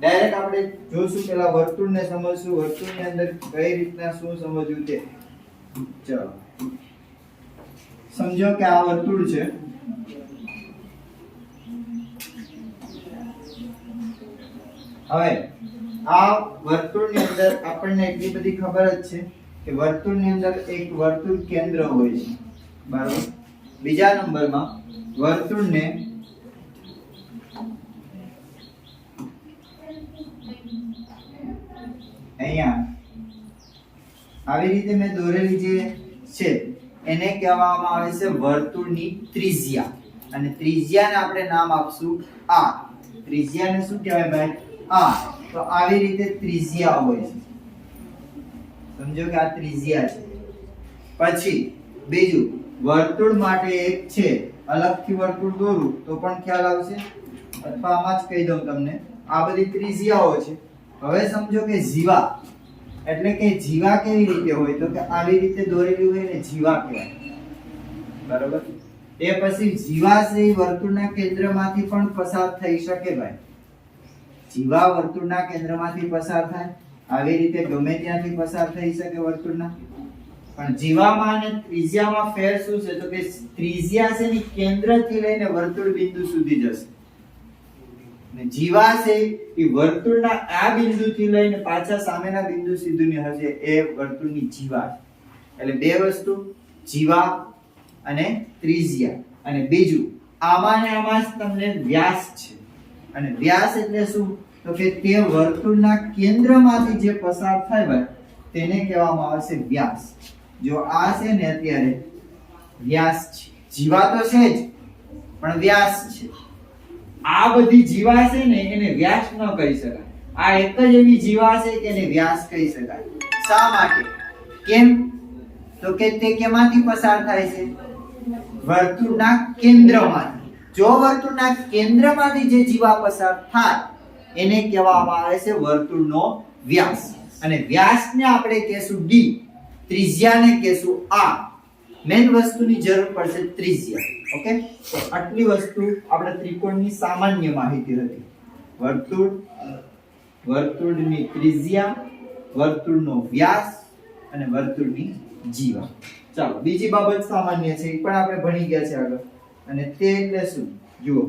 Direct આપણે જોશું પેલા વર્તુળને સમજશું, વર્તુળની અંદર કઈ રીતના શું સમજવું તે ચલો. સમજો કે આ વર્તુળ છે. હવે, આ વર્તુળની અંદર આપણને એટલી બધી ખબર જ છે કે વર્તુળની અંદર એક વર્તુળ કેન્દ્ર હોય છે. બરાબર? બીજા નંબરમાં વર્તુળને અહીંયા. આવી રીતે મેં દોરેલી જે છે, એને કહેવામાં આવે છે વર્તુળની ત્રિજ્યા. અને ત્રિજ્યાને આપણે નામ આપશું આ. ત્રિજ્યાને શું કહેવાય ભાઈ? આ. તો આવી રીતે ત્રિજ્યા હોય છે. સમજો કે આ ત્રિજ્યા છે. પછી, બીજું, વર્તુળ માટે એક છે, અલગથી વર્તુળ દોરું તો પણ ખ્યાલ આવશે? અથવા આમાં જ કહી દઉં તમને. આ બધી ત્રિજ્યાઓ છે. હવે સમજો કે જીવા, એટલે કે જીવા કેવી રીતે હોય? તો કે આવી રીતે દોરેલી હોય ને જીવા કહેવાય. બરોબર? એ પછી જીવા છે એ વર્તુળના કેન્દ્રમાંથી પણ પસાર થઈ શકે ભાઈ. જીવા વર્તુળના કેન્દ્રમાંથી પસાર થાય. આવી રીતે ગમે ત્યાંથી પસાર થઈ શકે વર્તુળના. પણ જીવામાં અને ત્રિજ્યામાં ફેર શું છે? તો કે ત્રિજ્યા છે ને કેન્દ્રથી લઈને વર્તુળ બિંદુ સુધી જશે. ને જીવા છે એ વર્તુળના આ બિંદુથી લઈને પાછા સામેના બિંદુ સુધીની હશે એ વર્તુળની જીવા એટલે બે વસ્તુ, જીવા અને ત્રિજ્યા. અને બીજું, આમાં ને આમાં જ તમને વ્યાસ છે. અને વ્યાસ એટલે શું? તો કે તે વર્તુળના કેન્દ્રમાંથી જે પસાર થાય હોય, તેને કહેવામાં આવશે વ્યાસ. જો આ છે ને અત્યારે, વ્યાસ છે. જીવા તો છે જ, પણ વ્યાસ છે. આ બધી જીવા છે ને એને વ્યાસ ન કહી શકાય. આ એક જ એવી જીવા છે કે એને વ્યાસ કહી શકાય. શા માટે? કેમ? તો કે તે કેમાંથી પસાર થાય છે? વર્તુળના કેન્દ્રમાંથી. જો વર્તુળના કેન્દ્રમાંથી જે જીવા પસાર થાય, એને કહેવામાં આવે છે વર્તુળનો વ્યાસ. અને વ્યાસને આપણે કહેશું ડી. ત્રિજ્યાને કહેશું આ. મેન વસ્તુની જરૂર પડશે ત્રિજ્યા, ઓકે? આટલી વસ્તુ આપણે ત્રિકોણની સામાન્ય માહિતી હતી. વર્તુળ, વર્તુળની ત્રિજ્યા, વર્તુળનો વ્યાસ અને વર્તુળની જીવા. ચાલો, બીજી બાબત સામાન્ય છે, એ પણ આપણે ભણી ગયા છે આગળ. અને તે એટલે શું? જુઓ.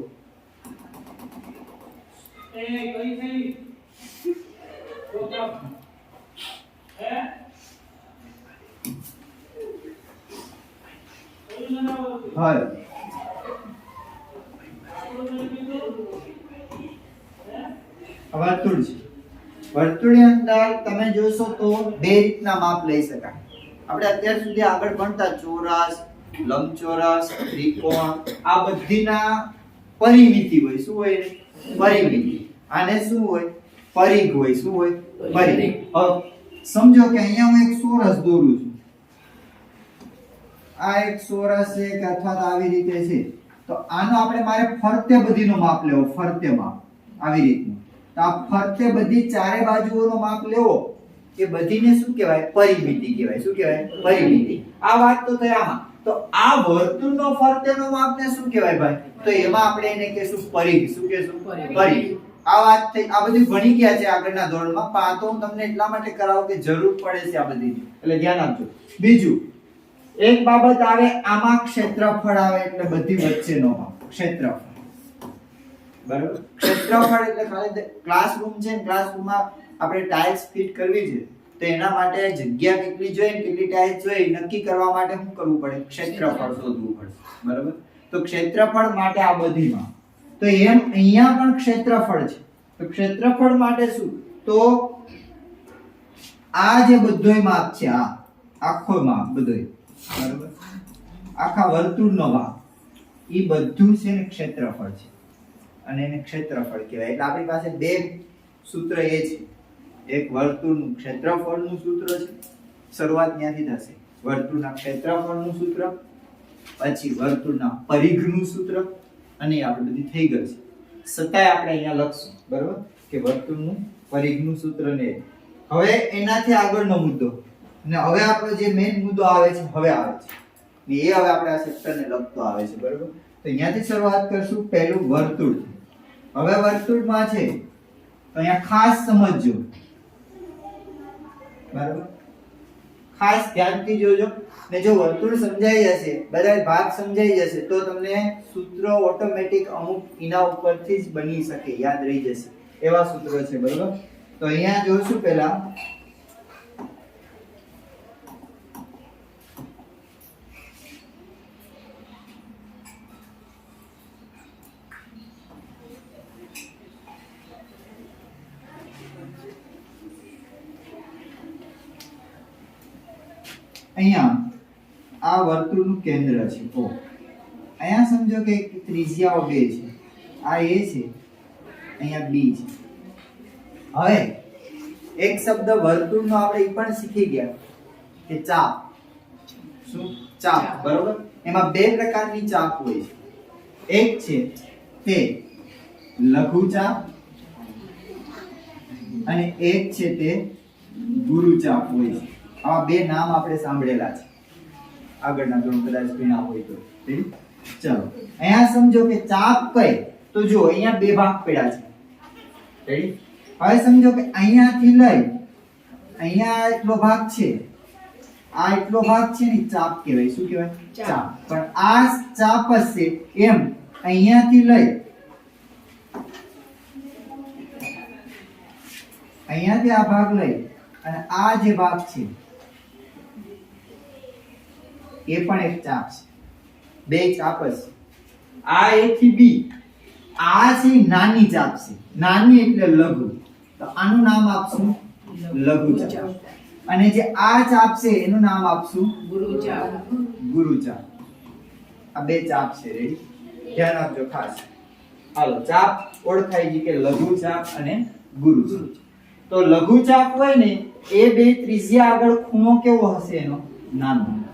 હવે વર્તુળ છે. વર્તુળની અંદર તમે જોશો તો બે રીતના માપ લઈ શકાય. આપણે અત્યાર સુધી આગળ ભણતા ચોરસ લંબચોરસ ત્રિકોણ આ બધીના પરિમિતિ હોય. શું હોય? પરિમિતિ. આને શું હોય? પરિઘ હોય. શું હોય? પરિઘ. હવે સમજો કે અહીંયા હું એક ચોરસ દોરું છું. આ એક ચોરસ છે કે અથવા તો આવી રીતે છે. તો આનો આપણે મારે ફરતે બધીનો માપ લેવો ફરતે માપ આવી રીતનું. તો આ ફરતે બધી ચારે બાજુઓનો માપ લેવો. એ બધીને શું કહેવાય? પરિમિતિ કહેવાય. શું કહેવાય? પરિમિતિ. આ વાત તો થઈ આમાં તો આ વર્તુળનો ફરતેનો માપને શું કહેવાય ભાઈ? તો એમાં આપણે એને કહેશું પરિઘ શું કહેશું? પરિઘ આ વાત થઈ આ બધી ભણી ગયા છે આગળના ધોરણમાં. પણ આ તો હું તમને એટલા માટે કરાવું કે જરૂર પડે છે આ બધી. એટલે ધ્યાન આપજો. બીજું. એક બાબત આવે આમાં ક્ષેત્રફળ આવે એટલે બધી વચ્ચેનો ક્ષેત્રફળ. બરાબર? ક્ષેત્રફળ એટલે ખાલી ક્લાસરૂમ છે ને ક્લાસરૂમમાં આપણે ટાઇલ્સ ફિટ કરવી છે તો એના માટે જગ્યા કેટલી જોઈએ કેટલી ટાઇલ્સ જોઈએ નક્કી કરવા માટે શું કરવું પડે? ક્ષેત્રફળ શોધવું પડે. બરાબર? તો ક્ષેત્રફળ માટે આ બધીમાં તો એમ અહીંયા પણ ક્ષેત્રફળ છે. તો ક્ષેત્રફળ માટે શું? તો આ જે બધોય માપ છે આ આખો માપ બધોય. બરાબર? આખા વર્તુળનો ભાગ. એ બધું છે ને ક્ષેત્રફળ છે. અને એને ક્ષેત્રફળ કહેવાય. એટલે આપણી પાસે બે સૂત્ર એ છે. એક વર્તુળનું ક્ષેત્રફળનું સૂત્ર છે. શરૂઆત ત્યાંથી થશે. વર્તુળના ક્ષેત્રફળનું સૂત્ર, પછી વર્તુળના પરિઘનું સૂત્ર, અને આપણે બધી થઈ ગઈ છે. છતાંય આપણે અહીંયા લખશું, બરાબર? કે વર્તુળનું પરિઘનું સૂત્ર ને. હવે એનાથી આગળનો મુદ્દો. અને હવે આપણો જે મેઇન મુદ્દો આવે છે, હવે આવે છે. એ હવે આપણે આ સેક્ટરને લગતો આવે છે, બરાબર? તો અહીંયાથી શરૂઆત કરશું પહેલું વર્તુળ. હવે વર્તુળમાં છે, તો અહીંયા ખાસ સમજજો બરાબર? ખાસ ધ્યાનથી જોજો. ને જો વર્તુળ સમજાઈ જશે બધા ભાગ સમજાઈ જશે, તો તમને સૂત્રો ઓટોમેટિક અમુક એના ઉપરથી જ બની શકે, યાદ રહી જશે. એવા સૂત્રો છે, બરાબર? તો અહીંયા જોશું પહેલા અહીંયા આ વર્તુળનું કેન્દ્ર છે. ઓ. અહીંયા સમજો કે ત્રિજ્યાઓ બે છે. આ એ છે અહીંયા બી છે. હવે એક શબ્દ વર્તુળનો આપણે એ પણ શીખી ગયા કે ચાપ. શું? ચાપ. બરોબર? એમાં બે પ્રકારની ચાપ હોય છે. એક છે તે લઘુ ચાપ અને એક છે તે ગુરુ ચાપ હોય છે. આવા બે નામ આપણે સાંભળેલા છે. આગળના ધોરણ કદાચ ભીણા હોય તો? ચલો. અહીંયા સમજો કે ચાપ કઈ? તો જો અહીંયા બે ભાગ પડ્યા છે. હવે સમજો કે અહીંયાથી લઈ અહીંયા એટલો ભાગ છે. આ એટલો ભાગ છે ને ચાપ કહેવાય. શું કહેવાય. ચાપ. પણ આ ચાપ હશે એમ અહીંયાથી લઈ. અહીંયાથી આ ભાગ લઈ. અને આ જે ભાગ છે એ પણ એક ચાપ છે. બે ચાપ જ છે. આ એ થી બી આ છે નાની ચાપ છે. નાની એટલે લઘુ. તો આનું નામ આપશું? લઘુ ચાપ. અને જે આ ચાપ છે એનું નામ આપશું? ગુરુ ચાપ. ગુરુ ચાપ. આ બે ચાપ છે રેડી ધ્યાન આપજો ખાસ. હાલો ચાપ ઓળખાય છે કે લઘુ ચાપ અને ગુરુ ચાપ. તો લઘુ ચાપ હોય ને એ બે ત્રિજ્યા આગળ ખૂણો કેવો હશે એનો? નાનો.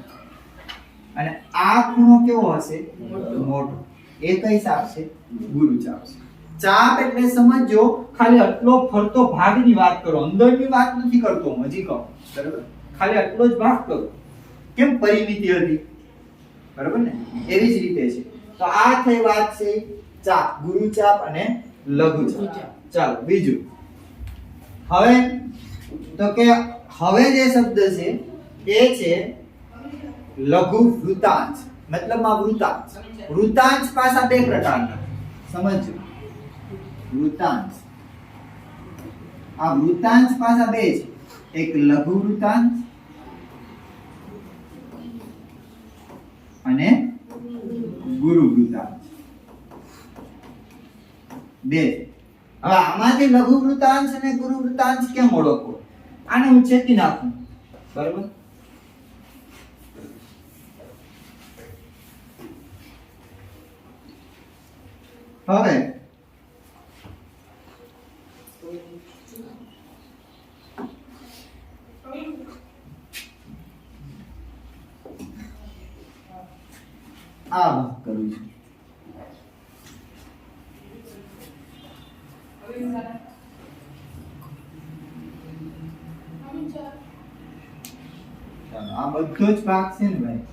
અને આ ખૂણો કેવો હશે? મોટો. એ કઈ ચાપ છે? ગુરુ ચાપ છે. ચાપ એટલે સમજો ખાલી આટલો ફરતો ભાગની વાત કરો. અંદરની વાત નથી કરતો મજી હજી કહું. બરાબર? ખાલી આટલો જ ભાગ કરો. કેમ પરિમિતિ હતી? બરાબર ને? એવી જ રીતે છે. તો આ થઈ વાત છે ચાપ ગુરુ ચાપ અને લઘુ ચાપ. ચાલો બીજું. હવે તો કે હવે જે શબ્દ છે એ છે લઘુ વૃતાંશ મતલબમાં વૃતાંશ વૃતાંશ પાછા બે પ્રકારના. સમજો વૃતાંશ આ વૃતાંશ પાછા બે છે. એક લઘુ વૃતાંશ અને ગુરુ વૃતાંશ બે. હવે આમાંથી લઘુ વૃતાંશ અને ગુરુ વૃતાંશ કેમ ઓળખો? આને હું ચેતી નાખું. બરાબર? હવે. આ ભાગ કરું છું. આ બધો જ ભાગ છે ને ભાઈ?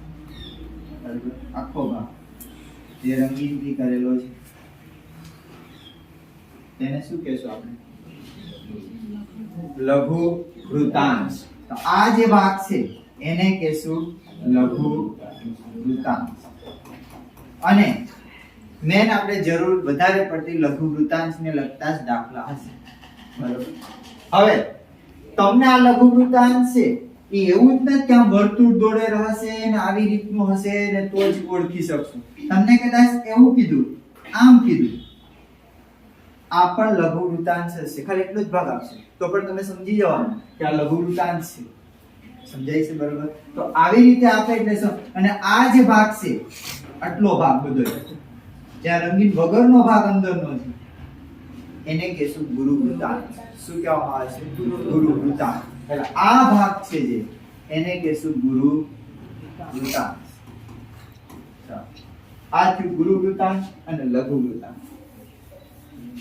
આખો ભાગ. જે રંગીનથી કરેલો છે. તેને શું કહેશું આપણે? લઘુ વૃતાંશ તો આ જે ભાગ છે, એને કહેશું લઘુ વૃતાંશ અને મેન આપણે જરૂર વધારે પડતી લઘુ વૃતાંશને લગતા જ દાખલા હશે. બરોબર? હવે, તમને આ લઘુ વૃતાંશ છે, એ એવું જ નથી આમ વર્તુળ દોડે રહેશે ને આવી રીતનું હશે ને તો જ ઓળખી શકશું. તમને કદાચ એવું કીધું, આમ કીધું. આ પણ લઘુ વૃતાંશ હશે ખાલી એટલો જ ભાગ આપશે. તો પણ તમે સમજી જવાનું કે આ લઘુ વૃતાંશ છે. સમજાય છે બરોબર? તો આવી રીતે આપે એટલે અને આ જે ભાગ છે, આટલો ભાગ બધો જ્યાં રંગીન વગરનો ભાગ અંદરનો છે. એને કહેશું ગુરુ વૃતાંત. શું કહેવામાં આવે છે? ગુરુ વૃતાંત. એટલે આ ભાગ છે જે, એને કહેશું ગુરુ વૃતાંત. આ થયું ગુરુ વૃતાંશ અને લઘુ વૃતાંશ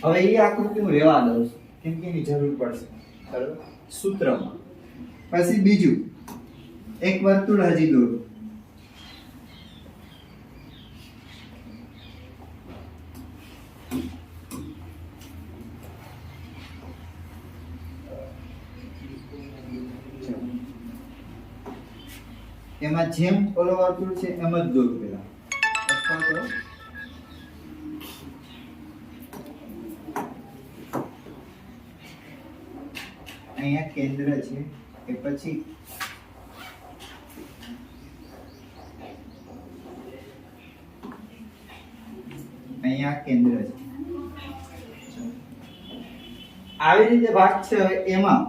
હવે એ આકૃતિ હું રહેવા દઉં છું. કેમ કે એની જરૂર પડશે. બરાબર? સૂત્રમાં. પછી બીજું. એક વર્તુળ હજી દોરો. એમાં જેમ ઓલો વર્તુળ છે, એમ જ દોર પેલા. અથવા તો અહીંયા કેન્દ્ર છે. એ પછી આવી રીતે ભાગ છે એમાં.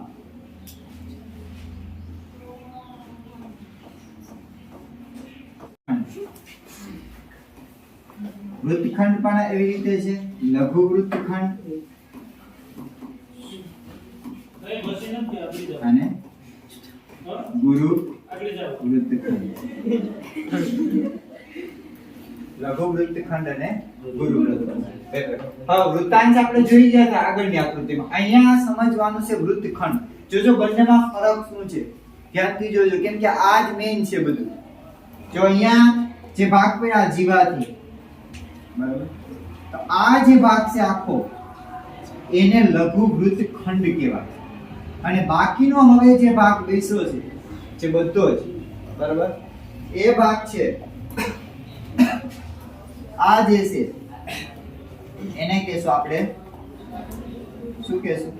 વૃત્તખંડ પણ એવી રીતે છે. લઘુ વૃત્તખંડ ધ્યાનથી જોજો, કેમ કે આ જ છે બધું. જો અહીંયા જે ભાગ પડ્યા જીવાથી, બરાબર? આ જે ભાગ છે આખો, એને લઘુ વૃત્તખંડ કહેવાય. અને બાકીનો હવે જે ભાગ બેસ્યો છે, જે બધો જ, બરાબર? એ ભાગ છે, આ જે છે, એને કહેશું આપણે, શું કહેશું?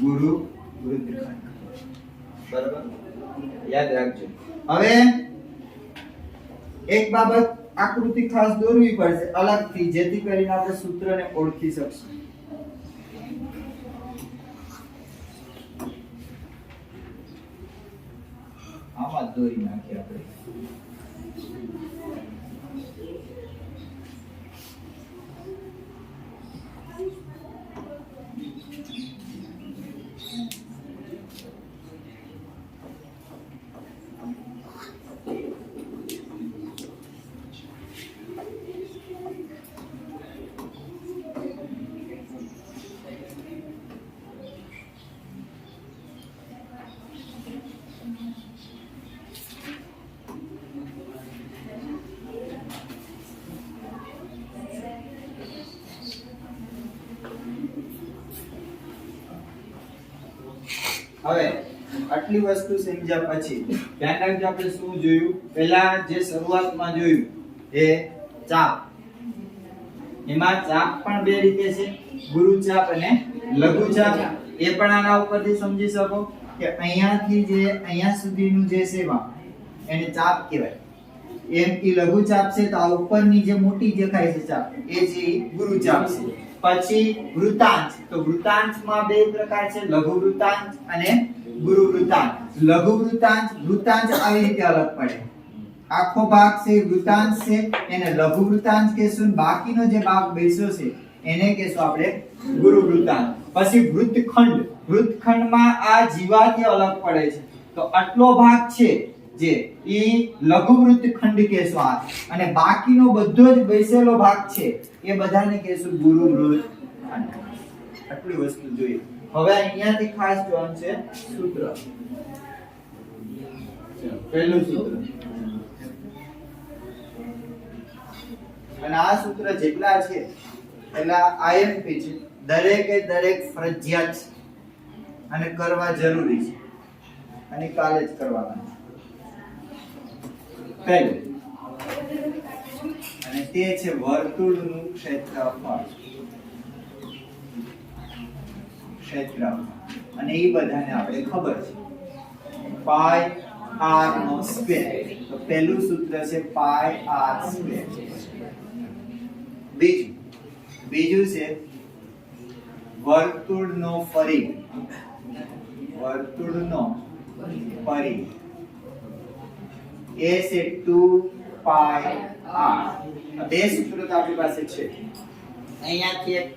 ગુરુ વૃત્તખંડ બરાબર? યાદ રાખજો. હવે એક બાબત આકૃતિ ખાસ દોરવી પડશે અલગથી, જેથી કરીને આપણે સૂત્રને ઓળખી શકશું. આમાં જ દોરી નાખીએ આપણે. હવે, આટલી વસ્તુ સમજ્યા પછી ધ્યાન રાખજો આપણે શું જોયું? પહેલા જે શરૂઆતમાં જોયું, એ ચાપ. એમાં ચાપ પણ બે રીતે છે, ગુરુ ચાપ અને લઘુ ચાપ. એ પણ આના ઉપરથી સમજી શકો કે અહીંયાથી જે, અહીંયા સુધીનું જે સેવા, એને ચાપ કહેવાય. એમ કે લઘુ ચાપ છે તો આ ઉપરની જે મોટી દેખાય છે ચાપ, એ જે ગુરુ ચાપ છે. પછી વૃતાંશ તો વૃતાંશમાં બે પ્રકાર છે, લઘુ વૃતાંશ અને ગુરુ વૃતાંશ લઘુ વૃતાંશ વૃતાંશ આવી રીતે અલગ પડે. આખો ભાગ છે વૃતાંશ છે, એને લઘુ વૃતાંશ કહેશું. બાકીનો જે ભાગ બેસ્યો છે, એને કહેશું આપણે ગુરુ વૃતાંશ પછી વૃત્તખંડ વૃત્તખંડમાં આ જીવાથી અલગ પડે છે. તો આટલો ભાગ છે જે એ લઘુ ખંડ આ. અને બાકીનો બધો જ બેસેલો ભાગ છે, એ બધાને કહેશું ગુરુ વૃત્તખંડ આટલી વસ્તુ જોઈએ. હવે અહીંયાથી ખાસ જોવાનું છે સૂત્ર. પહેલું સૂત્ર. અને આ સૂત્ર જેટલા છે, એટલા આઈએમપી છે. દરેકે દરેક ફરજિયાત છે. અને કરવા જરૂરી છે. અને કાલે જ કરવાના. પહેલું. અને તે છે વર્તુળનું ક્ષેત્રફળ. ક્ષેત્રફળ. અને એ બધાને આપણે ખબર છે. પાય આર નો સ્ક્વેર. તો પહેલું સૂત્ર છે પાય આર સ્ક્વેર. બીજું. બીજું છે વર્તુળનો પરિઘ. વર્તુળનો પરિઘ. એ છે 2 પાઈ આર બે સૂત્રો તો આપણી પાસે છે. અહીંયાથી એક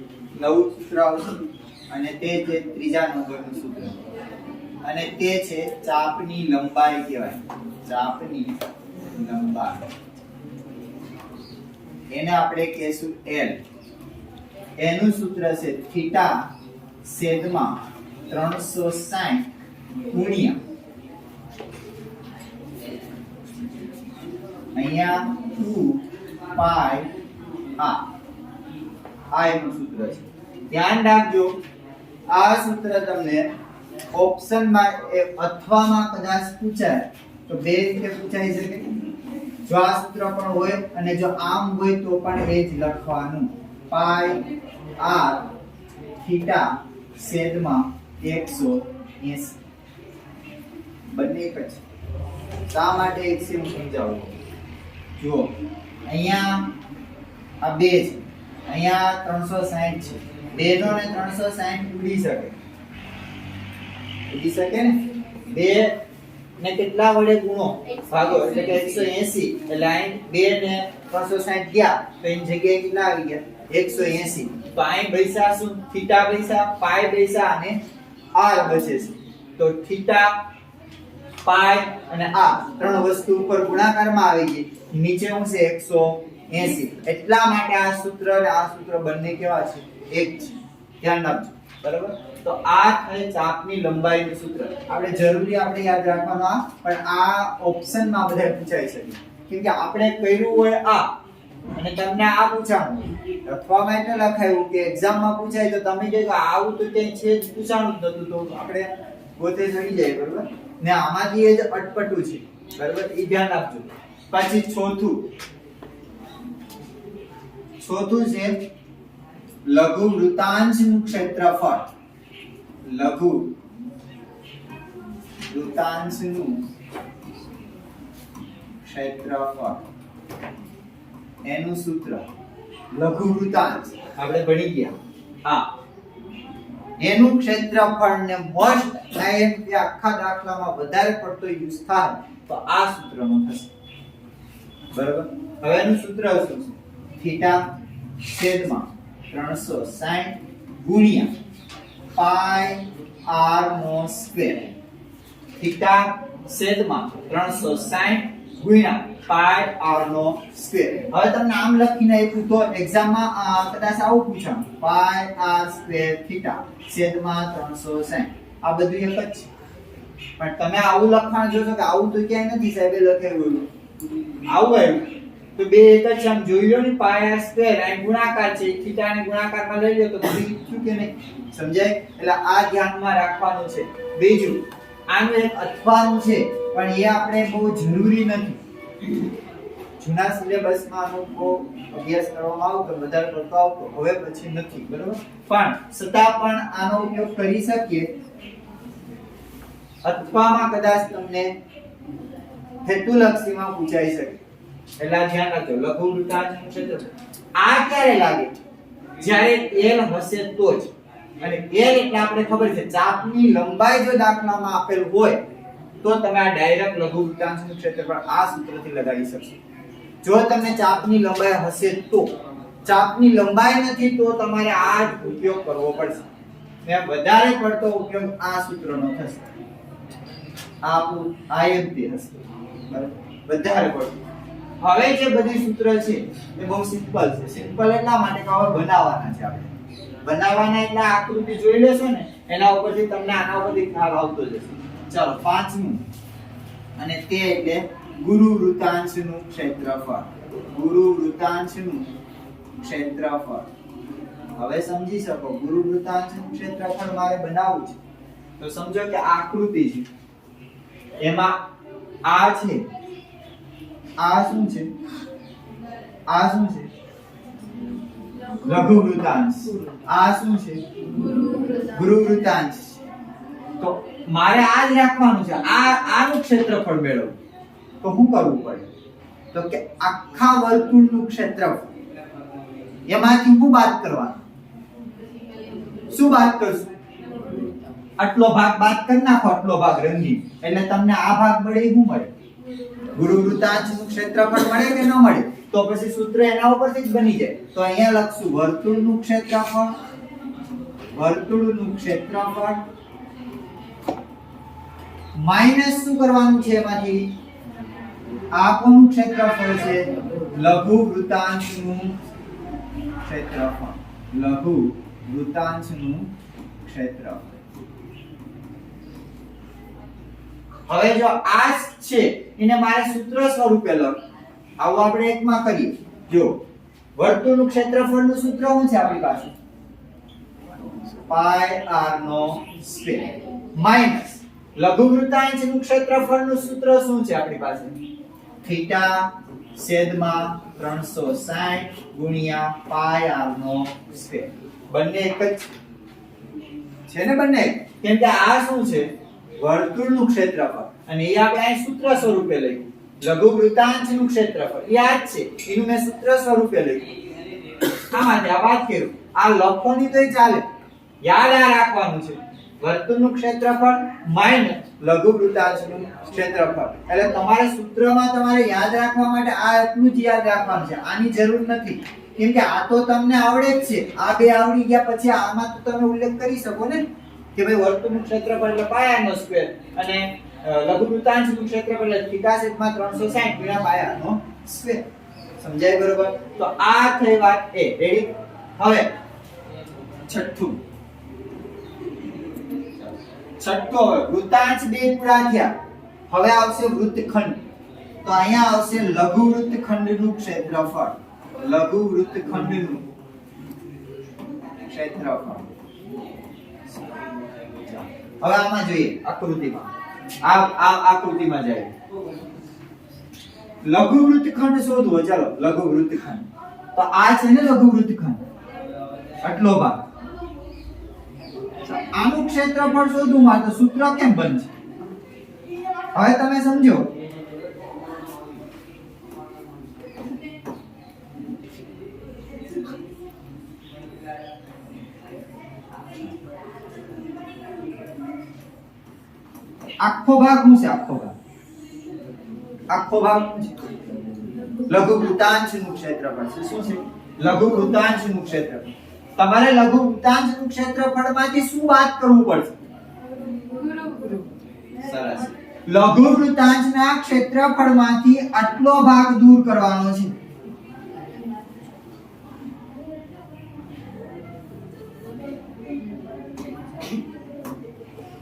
નવું સૂત્ર આવશે અને તે છે ત્રીજા નંબરનું સૂત્ર. અને તે છે ચાપની લંબાઈ કહેવાય. ચાપની લંબાઈ. એને આપણે કહેશું L. એનું સૂત્ર છે થીટા છેદમાં 360 ગુણ્યા. અહીંયા 2 પાઈ આ. આ એનું સૂત્ર છે. ધ્યાન રાખજો, આ સૂત્ર તમને ઓપ્શનમાં એ અથવામાં કદાચ પૂછાય, તો બે રીતે પૂછાઈ શકે. જો આ સૂત્ર પણ હોય અને જો આમ હોય તો પણ એ જ લખવાનું. પાઈ આર થીટા છેદમાં 180 બંને એક જ. શા માટે એક છે હું સમજાવું? જુઓ, અહીંયા આ બે છે. અહીંયા ત્રણસો સાહીઠ છે. બે નો ને ત્રણસો સાહીઠ ઉડી શકે. ઉડી શકે ને? બે ને કેટલા વડે ગુણો? ભાગો, એટલે કે એકસો એસી. એટલે અહીં બે ને ત્રણસો સાહીઠ ગયા, તો એની જગ્યાએ કેટલા આવી ગયા? એકસો એસી. તો અહીં પૈસા શું? થીટા પૈસા પાય પૈસા અને આર બચે છે. તો થીટા પાય અને આ ત્રણ વસ્તુ ઉપર ગુણાકારમાં આવી ગઈ. નીચે હું છે? 180 એટલા માટે આ સૂત્ર અને આ સૂત્ર બંને કેવા છે? એક છે. ધ્યાન રાખજો. બરાબર? તો આ થાય ચાપની લંબાઈનું સૂત્ર. આપણે જરૂરી આપણે યાદ રાખવાનું આ, પણ આ ઓપ્શનમાં બધા પૂછાઈ શકે. કેમ કે આપણે કર્યું હોય આ, અને તમને આ પૂછાણું લખવામાં એટલે લખાયું કે એક્ઝામમાં પૂછાય તો તમે કહો આવું તો ક્યાંય છે જ પૂછાણું જ નતું તો આપણે ગોતે ચડી જાય બરાબર? ને આમાંથી એ જ અટપટું છે. બરાબર? એ ધ્યાન રાખજો. પછી ચોથું. ચોથું છે લઘુ વૃતાંશનું ક્ષેત્રફળ. લઘુ વૃતાંશનું ક્ષેત્રફળ. એનું સૂત્ર લઘુ વૃતાંશ આપણે ભણી ગયા. હા. એનું ક્ષેત્રફળ ને મોસ્ટ આઈએમપી આખા દાખલામાં વધારે પડતો યુઝ થાય તો આ સૂત્રનો થશે. બરાબર? હવેનું સૂત્ર શું છે થીટા છેદમાં 360 ગુણ્યા પાય આર નો સ્ક્વેર. થીટા છેદમાં 360 ગુણ્યા પાય આર નો હવે તમને આમ લખીને આપ્યું તો એક્ઝામમાં કદાચ આવું પૂછાણ. પાય આર સ્ક્વેર થીટા છેદમાં 360 આ બધું એક જ પણ તમે આવું લખાણ જોશો કે આવું તો ક્યાંય નથી સાહેબે લખેલું આવું આવ્યું તો બે એક જ આમ જોઈ લો ને, પાયા સ્ક્વેર અહીં ગુણાકાર છે થીટા ને ગુણાકારમાં લઈ લો તો બધું શું કે નહીં? સમજાય? એટલે આ ધ્યાનમાં રાખવાનું છે. બીજું, આનું એક અથવાનું છે, પણ એ આપણે બહુ જરૂરી નથી. જૂના સિલેબસમાં આનો બહુ અભ્યાસ કરવામાં આવતો, વધારે પડતો આવતો, હવે પછી નથી, બરોબર? પણ છતાં પણ આનો ઉપયોગ કરી શકીએ. અથવામાં કદાચ તમને હેતુલક્ષીમાં પૂછાઈ શકે. એટલે ધ્યાન રાખજો, લઘુ વૃત્તાંશનું ક્ષેત્ર આ ક્યારે લાગે? જ્યારે l હશે તો જ. અને l એટલે આપણે ખબર છે, ચાપની લંબાઈ જો દાખલામાં આપેલ હોય, તો તમે આ ડાયરેક્ટ લઘુ વૃત્તાંશનું ક્ષેત્રફળ આ સૂત્રથી લગાવી શકશો. જો તમને ચાપની લંબાઈ હશે તો, ચાપની લંબાઈ નથી તો તમારે આ જ ઉપયોગ કરવો પડશે. ને વધારે પડતો ઉપયોગ આ સૂત્રનો થશે. આ આપણું હશે વધારે પડતું. હવે જે બધી સૂત્ર છે, એ બહુ સિમ્પલ છે. સિમ્પલ એટલા માટે કે હવે બનાવવાના છે આપણે. બનાવવાના એટલે આકૃતિ જોઈ લેશો ને, એના ઉપરથી તમને આના ઉપરથી ખ્યાલ આવતો જશે. ચલો, પાંચમું. અને તે એટલે ગુરુ વૃતાંશનું ક્ષેત્રફળ. ગુરુ વૃતાંશનું ક્ષેત્રફળ. હવે સમજી શકો, ગુરુ વૃતાંશનું ક્ષેત્રફળ મારે બનાવવું છે. તો સમજો કે આકૃતિ છે. એમાં આ છે? આ શું છે? આ શું છે? લઘુ વૃતાંશ. આ શું છે? ગુરુ વૃતાંશ. તો મારે આ જ રાખવાનું છે. આ, આનું ક્ષેત્રફળ મેળવવું. તો શું કરવું પડે? તો કે આખા વર્તુળનું ક્ષેત્રફળ. એમાંથી હું બાદ કરવાનું? શું બાદ કરશું? આટલો ભાગ બાદ કરી નાખો, આટલો ભાગ રંગીન એટલે તમને આ ભાગ મળે શું મળે. ગુરુ વૃત્તાંશનું ક્ષેત્રફળ મળે કે ન મળે? તો પછી સૂત્ર એના ઉપરથી જ બની જાય. તો અહીંયા લખશું, વર્તુળનું ક્ષેત્રફળ વર્તુળનું ક્ષેત્રફળ માઇનસ શું કરવાનું છે એમાંથી? આ કોનું ક્ષેત્રફળ છે લઘુ વૃતાંશનું ક્ષેત્રફળ. લઘુ વૃતાંશનું ક્ષેત્રફળ. હવે જો આ છે, એને મારે સૂત્ર સ્વરૂપે લખ આવું આપણે એકમાં કરીએ. જો, વર્તુળનું ક્ષેત્રફળનું સૂત્ર શું છે આપણી પાસે? પાઈ આર નો સ્ક્વેર. માઇનસ લઘુવૃત્તાંશનું ક્ષેત્રફળનું સૂત્ર શું છે આપણી પાસે? થીટા છેદમાં 360 ગુણ્યા પાય આર નો સ્ક્વેર. બંને એક જ છે ને બંને? કેમ કે આ શું છે? વર્તુળનું ક્ષેત્રફળ. અને એ આપણે અહીં સૂત્ર સ્વરૂપે લખ્યું. લઘુ વૃત્તાંશનું ક્ષેત્રફળ. જ છે. એનું મેં સૂત્ર સ્વરૂપે લખ્યું. આમાંથી આ વાત કરું. આ લખવાની તો ચાલે. યાદ આ રાખવાનું છે. વર્તુળનું ક્ષેત્રફળ માઇનસ લઘુ વૃત્તાંશનું ક્ષેત્રફળ. એટલે તમારે સૂત્રમાં તમારે યાદ રાખવા માટે આ એટલું જ યાદ રાખવાનું છે. આની જરૂર નથી. કેમ કે આ તો તમને આવડે જ છે. આ બે આવડી ગયા પછી આમાં તો તમે ઉલ્લેખ કરી શકો ને? કે ભાઈ વર્તુળનું ક્ષેત્રફળ એટલે પાયાનો સ્ક્વેર અને અ, વૃત્તાંશનું ક્ષેત્રફળ એટલે થીટા છેદમાં 360 ગુણ્યા પાયાનો સ્ક્વેર સમજાય બરોબર? તો આ થઈ વાત એ. રેડી હવે છઠ્ઠું. છઠ્ઠો હવે વૃત્તાંશ બે પૂરા થયા. હવે આવશે વૃત્તખંડ. તો અહીંયા આવશે લઘુ વૃત્તખંડનું ક્ષેત્રફળ. લઘુ વૃત્તખંડનું ક્ષેત્રફળ. હવે આમાં જોઈએ, આકૃતિમાં. આ આ આકૃતિમાં જાય. લઘુ વૃત્તખંડ શોધવો, ચાલો લઘુ વૃત્તખંડ તો આ છે ને લઘુ વૃત્તખંડ આટલો ભાગ. આનું ક્ષેત્રફળ શોધવું માં તો સૂત્ર કેમ બનશે? હવે તમે સમજો. આખો ભાગ શું છે આખો ભાગ આખો ભાગ લઘુ વૃત્તાંશનું ક્ષેત્રફળ છે. શું છે? લઘુ વૃત્તાંશનું ક્ષેત્રફળ. તમારે લઘુ વૃત્તાંશનું ક્ષેત્રફળમાંથી શું વાત કરવું પડશે? સરસ. લઘુ વૃત્તાંશના ક્ષેત્રફળમાંથી આટલો ભાગ દૂર કરવાનો છે.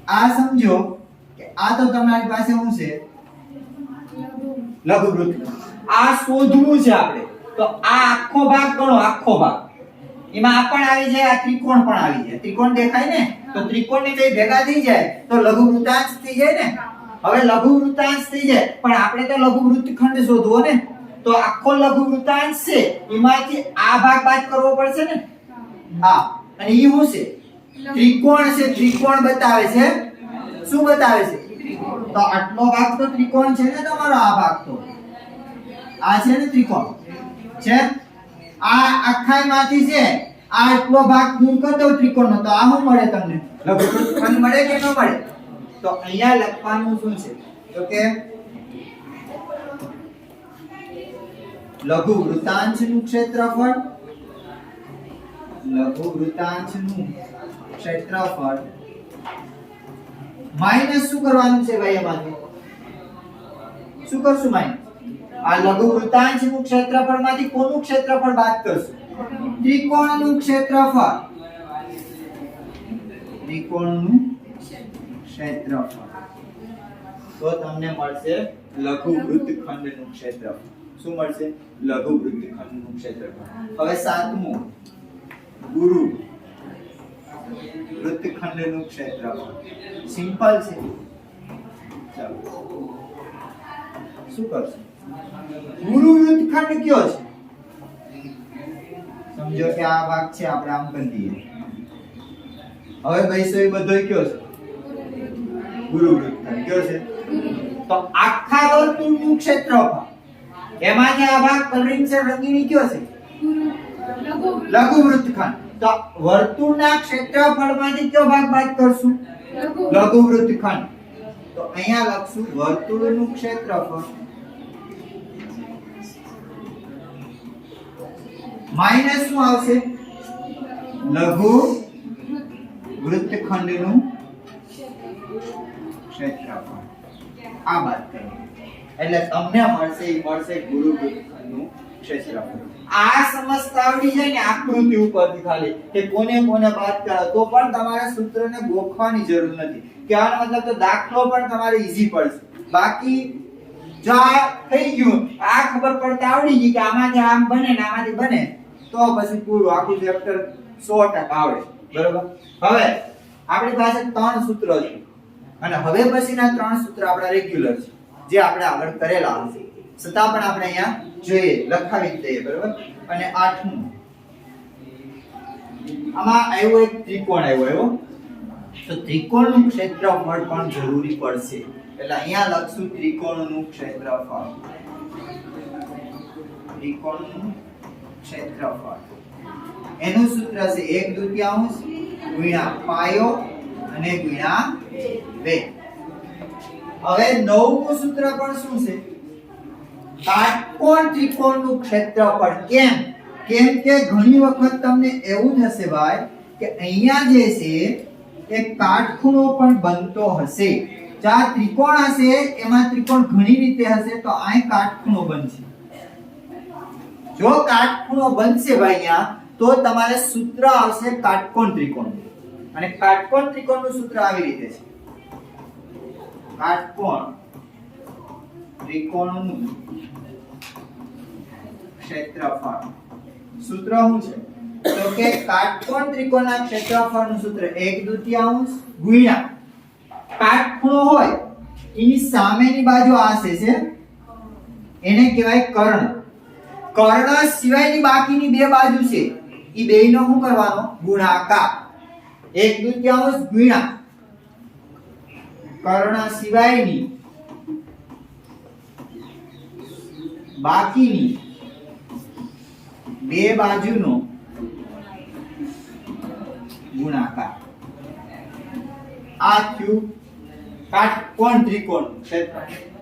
આ સમજો. આ તો તમારી પાસે શું છે? લઘુ વૃત્ત. આ શોધવું છે આપણે. તો આ આખો ભાગ ગણો, આખો ભાગ. એમાં આ પણ આવી જાય, આ ત્રિકોણ પણ આવી જાય. ત્રિકોણ દેખાય ને? તો ત્રિકોણ ને બે ભેગા થઈ જાય, તો લઘુ વૃત્તાંશ થઈ જાય ને? હવે લઘુ વૃત્તાંશ થઈ જાય. પણ આપણે તો લઘુ વૃત્તખંડ શોધવો ને? તો આખો લઘુ વૃત્તાંશ છે, એમાંથી આ ભાગ બાદ કરવો પડશે ને? હા. અને એ શું છે? ત્રિકોણ છે, ત્રિકોણ બતાવે છે. શું બતાવે છે? તો આટલો ભાગ તો ત્રિકોણ છે ને તમારો, આ ભાગ તો. આ છે ને ત્રિકોણ. છે? આ આખાઈમાંથી છે, આ આટલો ભાગ દૂર કરી દઉં ત્રિકોણનો, તો આ શું મળે તમને? લઘુત્તમ મળે કે ન મળે? તો અહીંયા લખવાનું શું છે? તો કે લઘુ વૃતાંશનું ક્ષેત્રફળ, લઘુ વૃતાંશનું ક્ષેત્રફળ માઇનસ શું કરવાનું છે ભાઈ એમાંથી શું કરશું માઇનસ આ લઘુ વૃત્તાંશનું ક્ષેત્રફળમાંથી કોનું ક્ષેત્રફળ બાદ કરશું? ત્રિકોણનું ક્ષેત્રફળ. ત્રિકોણનું ક્ષેત્રફળ. તો તમને મળશે લઘુ વૃત્તખંડનું ક્ષેત્રફળ. શું મળશે? લઘુ વૃત્તખંડનું ક્ષેત્રફળ. હવે સાતમું. ગુરુ. વૃત્તખંડનું ક્ષેત્રફળ. સિમ્પલ છે. ચાલો. શું કરશું? ગુરુ વૃત્તખંડ કયો છે? સમજો કે આ ભાગ છે આપણે આમ કરી દઈએ. હવે ભાઈસો એ બધો કયો છે? ગુરુ વૃત્તખંડ કયો છે? તો આખા વર્તુળનું ક્ષેત્રફળ. એમાંથી આ ભાગ કલરિંગ છે રંગીની કયો છે? લઘુ વૃત્તખંડ. વર્તુળના ક્ષેત્રફળમાંથી કયો ભાગ બાદ કરશું? લઘુ વૃત્તખંડ તો અહીંયા લખશું વર્તુળનું ક્ષેત્રફળ માઇનસ શું આવશે? લઘુ વૃત્તખંડનું ક્ષેત્રફળ. આ વાત કરો એટલે તમને મળશે મળશે ગુરુ વૃત્તખંડનું ક્ષેત્રફળ. આ સમજતા આવડી જાય ને આકૃતિ ઉપરથી ખાલી, કે કોને કોને વાત કરો, તો પણ તમારે સૂત્રને ગોખવાની જરૂર નથી. કહેવાનો મતલબ તો દાખલો પણ તમારે ઈઝી પડશે. બાકી જો આ થઈ ગયું, આ ખબર પડતા આવડી ગઈ કે આમાંથી આમ બને ને આમાંથી બને, તો પછી પૂરું આખું ચેપ્ટર સો ટકા આવડે. બરોબર? હવે, આપણી પાસે ત્રણ સૂત્રો છે. અને હવે પછીના ત્રણ સૂત્ર આપણા રેગ્યુલર છે, જે આપણે આગળ કરેલા હશે. છતાં પણ આપણે અહીંયા જોઈએ. લખાવી દઈએ, બરાબર? અને આઠમું. આમાં આવ્યો એક ત્રિકોણ આવ્યો એવો તો ત્રિકોણનું ક્ષેત્રફળ પણ જરૂરી પડશે. એટલે અહીંયા લખશું ત્રિકોણનું ક્ષેત્રફળ. ત્રિકોણનું ક્ષેત્રફળ. એનું સૂત્ર છે એક દુત્યાંશ ગુણ્યા પાયો અને ગુણ્યા બે. હવે નવમું સૂત્ર પણ શું છે? કાટકોણ ત્રિકોણનું ક્ષેત્રફળ કેમ? કેમ કે ઘણી વખત તમને એવું થશે ભાઈ કે અહીંયા જે છે, એ કાટખૂણો પણ બનતો હશે. ચાર ત્રિકોણ હશે, એમાં ત્રિકોણ ઘણી રીતે હશે, તો અહીં કાટખૂણો બનશે. જો કાટખૂણો બનશે ભાઈ અહીંયા, તો તમારે સૂત્ર આવશે કાટકોણ ત્રિકોણ. અને કાટકોણ ત્રિકોણનું સૂત્ર આવી રીતે છે. કાટકોણ ત્રિકોણનું ક્ષેત્રફળ. સૂત્ર શું છે? તો કે કાટકોણ ત્રિકોણના ક્ષેત્રફળનું સૂત્ર 1 દુત્યાંશ ગુણ્યા કાટખૂણો હોય, એની સામેની બાજુ આ છે છે? એને કહેવાય કર્ણ. કર્ણ સિવાયની બાકીની બે બાજુ છે. એ બેયનો શું કરવાનો? ગુણાકાર. 1 દ્વિતીયાંશ ગુણ્યા કર્ણ સિવાયની બાકીની બે બાજુનો ગુણાકાર. આ થયું કાટકોણ ત્રિકોણ ક્ષેત્ર.